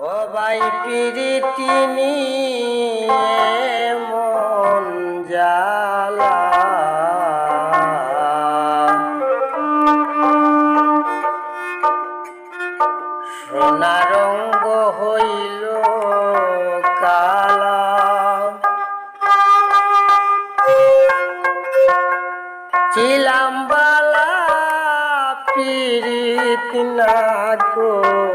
ও ভাই প্রীতি নিয়ে মন জালা সোনা রঙ্গ হইল কালা। চিলাম বালা পীড়িত না গো।